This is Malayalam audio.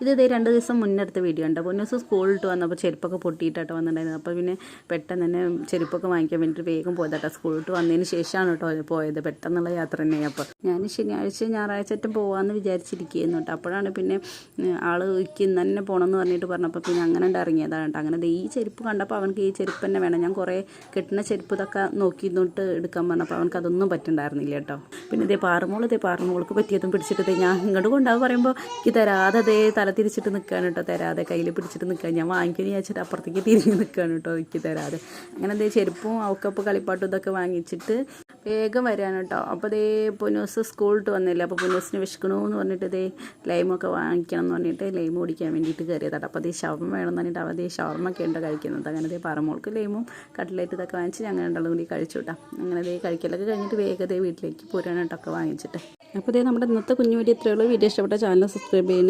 ഇത് ഇതേ രണ്ട് ദിവസം മുന്നെടുത്ത വീഡിയോ ഉണ്ട് അപ്പോൾ ദിവസം സ്കൂളിട്ട് വന്നപ്പോൾ ചെരുപ്പൊക്കെ പൊട്ടിയിട്ടാട്ടോ വന്നിട്ടുണ്ടായിരുന്നു അപ്പോൾ പിന്നെ പെട്ടെന്ന് തന്നെ ചെരുപ്പൊക്കെ വാങ്ങിക്കാൻ വേണ്ടിയിട്ട് വേഗം പോയതാട്ടോ. സ്കൂളിട്ട് വന്നതിന് ശേഷമാണ് കേട്ടോ പോയത്. പെട്ടെന്നുള്ള യാത്ര തന്നെ അപ്പോൾ. ഞാൻ ശനിയാഴ്ച ഞായറാഴ്ച ആയിട്ടും പോകാമെന്ന് വിചാരിച്ചിരിക്കുന്നു കേട്ടോ. അപ്പോഴാണ് പിന്നെ ആൾ എനിക്ക് ഇന്ന് തന്നെ പോകണമെന്ന് പറഞ്ഞിട്ട് പറഞ്ഞപ്പോൾ പിന്നെ അങ്ങനെ ഇറങ്ങിയതാണ് കേട്ടോ. അങ്ങനെ ഈ ചെരുപ്പ് കണ്ടപ്പോൾ അവനക്ക് ഈ ചെരുപ്പ് തന്നെ വേണം. ഞാൻ കുറേ കിട്ടുന്ന ചെരുപ്പ് ഇതൊക്കെ നോക്കി നോട്ട് എടുക്കാൻ പറഞ്ഞപ്പോൾ അവനക്ക് അതൊന്നും പറ്റുണ്ടായിരുന്നില്ല കേട്ടോ. പിന്നെ ഇതേ പാറമോൾ ഇതേ പാറമോൾക്ക് പറ്റിയതും പിടിച്ചിട്ട് ഞാൻ ഇങ്ങോട്ട് കൊണ്ടാവും പറയുമ്പോൾ എനിക്ക് തരാതെ അതേ തിരിച്ചിട്ട് നിൽക്കുകയാണ് കേട്ടോ തരാതെ കയ്യിൽ പിടിച്ചിട്ട് നിൽക്കാൻ ഞാൻ വാങ്ങിക്കുന്നു വിചാരിച്ചിട്ട് അപ്പുറത്തേക്ക് തിരിഞ്ഞ് നിൽക്കുകയാണ് കേട്ടോ എനിക്ക് തരാതെ. അങ്ങനെ എന്തേ ചെരുപ്പും അവക്കപ്പ് കളിപ്പാട്ടും ഇതൊക്കെ വാങ്ങിച്ചിട്ട് വേഗം വരാണ് കേട്ടോ അപ്പോൾ ദേ പൊന്നൂസ് സ്കൂളിട്ട് വന്നില്ല? അപ്പോൾ പൊന്നൂസിന് വിശക്കണമെന്ന് പറഞ്ഞിട്ട് ദേ ലൈമൊക്കെ വാങ്ങിക്കണം എന്ന് പറഞ്ഞിട്ട് ലൈം ഓടിക്കാൻ വേണ്ടിയിട്ട് കയറിയതാണ് അപ്പോൾ അതേ ഷവർമ വേണമെന്ന് പറഞ്ഞിട്ട് അവതേ ദേ ഷവർമൊക്കെ ഉണ്ട് കഴിക്കുന്നത്? അങ്ങനെ ദേ പറമോൾക്ക് ലൈമും കട്ട്ലേറ്റ് ഇതൊക്കെ വാങ്ങിച്ച് ഞങ്ങൾ രണ്ടാളും കൂടി കഴിച്ചു കേട്ടോ അങ്ങനെ ദേ കഴിക്കലൊക്കെ കഴിഞ്ഞിട്ട് വേഗം ദേ വീട്ടിലേക്ക് പോരാണ് കേട്ടോ ഒക്കെ വാങ്ങിച്ചിട്ട്. അപ്പോൾ ദേ നമ്മുടെ ഇന്നത്തെ കുഞ്ഞു വീഡിയോ ഇത്രയുള്ളൂ വീഡിയോ ഇഷ്ടപ്പെട്ട ചാനൽ സബ്സ്ക്രൈബ് ചെയ്യുന്നത്